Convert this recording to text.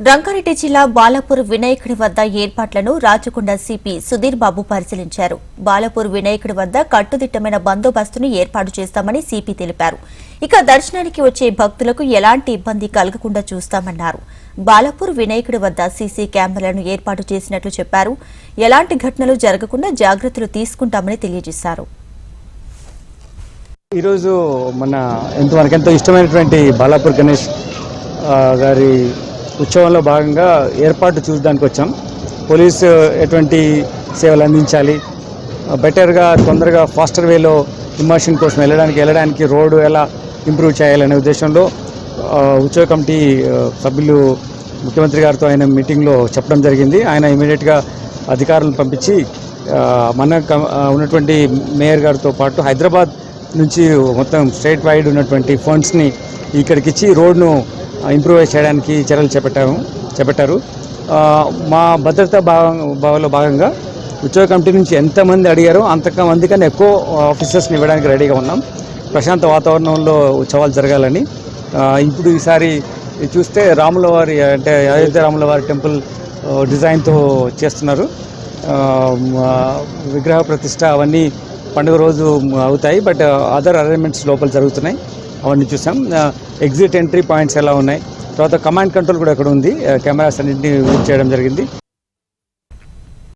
రంగారెడ్డి జిల్లా బాలాపూర్ వినాయకుడి వద్ద ఏర్పాట్లను రాచకొండ సిపి సుధీర్ బాబు పరిశీలించారు. బాలాపూర్ వినాయకుడి వద్ద కట్టుదిట్టమైన బందోబస్తును ఏర్పాటు చేస్తామని సిపి తెలిపారు. ఇక దర్శనానికి వచ్చే భక్తులకు ఎలాంటి ఇబ్బంది కలగకుండా చూస్తామన్నారు. బాలాపూర్ వినాయకుడి వద్ద సీసీ కెమెరాలను ఏర్పాటు చేసినట్లు చెప్పారు. ఎలాంటి ఘటనలు జరగకుండా జాగ్రత్తలు తీసుకుంటామని తెలియజేశారు. ఈరోజు మన ఎంతో మనకెంతో ఇష్టమైనటువంటి బాలాపూర్ గణేష్ గారి ఉత్సవంలో భాగంగా ఏర్పాటు చూడడానికి వచ్చాం. పోలీసు ఎటువంటి సేవలు అందించాలి? బెటర్గా తొందరగా ఫాస్టర్ వేలో ఇమర్షన్ కోసం వెళ్ళడానికి వెళ్ళడానికి రోడ్డు ఎలా ఇంప్రూవ్ చేయాలనే ఉద్దేశంలో ఉత్సవ కమిటీ సభ్యులు ముఖ్యమంత్రి గారితో ఆయన మీటింగ్లో చెప్పడం జరిగింది. ఆయన ఇమీడియట్గా అధికారులను పంపించి మన ఉన్నటువంటి మేయర్ గారితో పాటు హైదరాబాద్ నుంచి మొత్తం స్టేట్ వైడ్ ఉన్నటువంటి ఫండ్స్ని ఇక్కడికి ఇచ్చి రోడ్ను ఇంప్రూవ్ చేయడానికి చర్యలు చేపట్టాము చేపట్టారు. మా భద్రతా భాగం భావలో భాగంగా ఉద్యోగ కమిటీ నుంచి ఎంతమంది అడిగారో అంతమంది కన్నా ఎక్కువ ఆఫీసర్స్ని ఇవ్వడానికి రెడీగా ఉన్నాం. ప్రశాంత వాతావరణంలో ఉత్సవాలు జరగాలని. ఇప్పుడు ఈసారి చూస్తే రాముల వారి అంటే అయోధ్య రాముల వారి టెంపుల్ డిజైన్తో చేస్తున్నారు. విగ్రహ ప్రతిష్ట అవన్నీ పండుగ రోజు అవుతాయి బట్ అదర్ అరేంజ్మెంట్స్ లోపల జరుగుతున్నాయి. అవన్నీ చూసాం. ఎగ్జిట్ ఎంట్రీ పాయింట్స్ ఎలా ఉన్నాయి? తర్వాత కమాండ్ కంట్రోల్ కూడా ఇక్కడ ఉంది. కెమెరాస్ అన్నింటినీ యూజ్ చేయడం జరిగింది.